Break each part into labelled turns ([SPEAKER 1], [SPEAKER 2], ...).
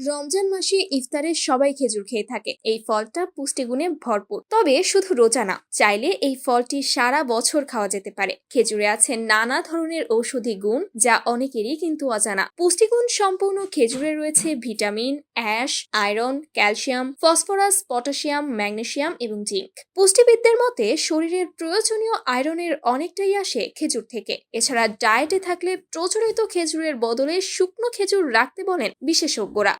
[SPEAKER 1] রমজান মাসে ইফতারে সবাই খেজুর খেয়ে থাকে। এই ফলটা পুষ্টিগুণে ভরপুর। তবে শুধু রোজা না, চাইলে এই ফলটি সারা বছর খাওয়া যেতে পারে। খেজুরে আছে নানা ধরনের ঔষধি গুণ, যা অনেকেরই কিন্তু অজানা। পুষ্টিগুণ সম্পূর্ণ খেজুরে রয়েছে vitamin, ash, iron, calcium, phosphorus, potassium magnesium এবং জিঙ্ক। পুষ্টিবিদদের মতে, শরীরের প্রয়োজনীয় আয়রনের অনেকটাই আসে খেজুর থেকে। এছাড়া ডায়েটে থাকলে প্রচলিত খেজুরের বদলে শুকনো খেজুর রাখতে বলেন বিশেষজ্ঞরা।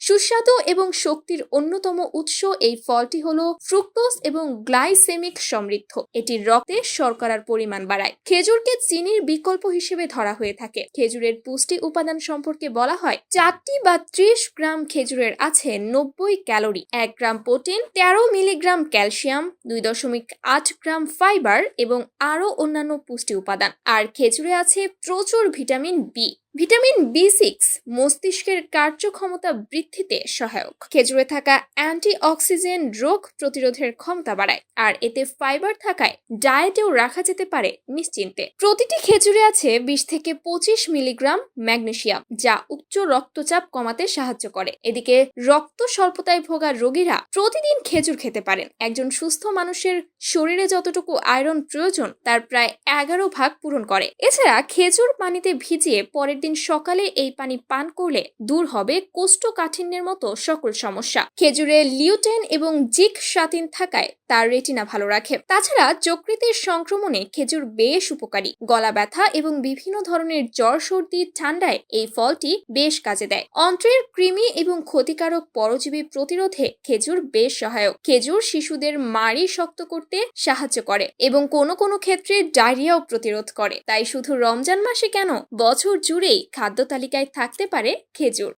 [SPEAKER 1] সুস্বাদু এবং শক্তির অন্যতম উৎস এই ফলটি হল ফ্রুক্টোজ এবং গ্লাইসেমিক সমৃদ্ধ। এটি রক্তে শর্করার পরিমাণ বাড়ায়। খেজুরকে চিনির বিকল্প হিসেবে ধরা হয়ে থাকে। খেজুরের পুষ্টি উপাদান সম্পর্কে বলা হয়, চারটি বা ত্রিশ গ্রাম খেজুরের আছে নব্বই ক্যালোরি, এক গ্রাম প্রোটিন, তেরো মিলিগ্রাম ক্যালসিয়াম, দুই দশমিক আট গ্রাম ফাইবার এবং আরও অন্যান্য পুষ্টি উপাদান। আর খেজুরে আছে প্রচুর vitamin B. Vitamin B six মস্তিষ্কের কার্যক্ষমতা বৃদ্ধিতে সহায়ক। খেজুরে থাকা অ্যান্টি অক্সিজেন রোগ প্রতিরোধের ক্ষমতা বাড়ায়, আর এতে ফাইবার থাকায় ডায়েটেও রাখা যেতে পারে নিশ্চিন্তে। প্রতিটি খেজুরে আছে বিশ থেকে পঁচিশ মিলিগ্রাম ম্যাগনেশিয়াম যা উচ্চ রক্তচাপ কমাতে সাহায্য করে। এদিকে রক্ত স্বল্পতায় ভোগা রোগীরা প্রতিদিন খেজুর খেতে পারেন। একজন সুস্থ মানুষের শরীরে যতটুকু আয়রন প্রয়োজন, তার প্রায় এগারো ভাগ পূরণ করে। এছাড়া খেজুর পানিতে ভিজিয়ে পরের দিন সকালে এই পানি পান করলে দূর হবে কোষ্ঠকাঠিন্যের মতো সকল সমস্যা। খেজুরে, লিউটেন এবং জিক সাতিন থাকায় তার রেটিনা ভালো রাখে। তাছাড়া যকৃতের সংক্রমণে খেজুর বেশ উপকারী। গলা ব্যথা এবং বিভিন্ন ধরনের জ্বর, সর্দি, ঠান্ডায় এই ফলটি বেশ কাজে দেয়। অন্ত্রের কৃমি এবং ক্ষতিকারক পরজীবী প্রতিরোধে খেজুর বেশ সহায়ক। খেজুর শিশুদের মাড়ি শক্ত করতে সাহায্য করে এবং কোনো কোনো ক্ষেত্রে ডায়রিয়াও প্রতিরোধ করে। তাই শুধু রমজান মাসে কেন? বছর জুড়েই খাদ্য তালিকায় থাকতে পারে খেজুর।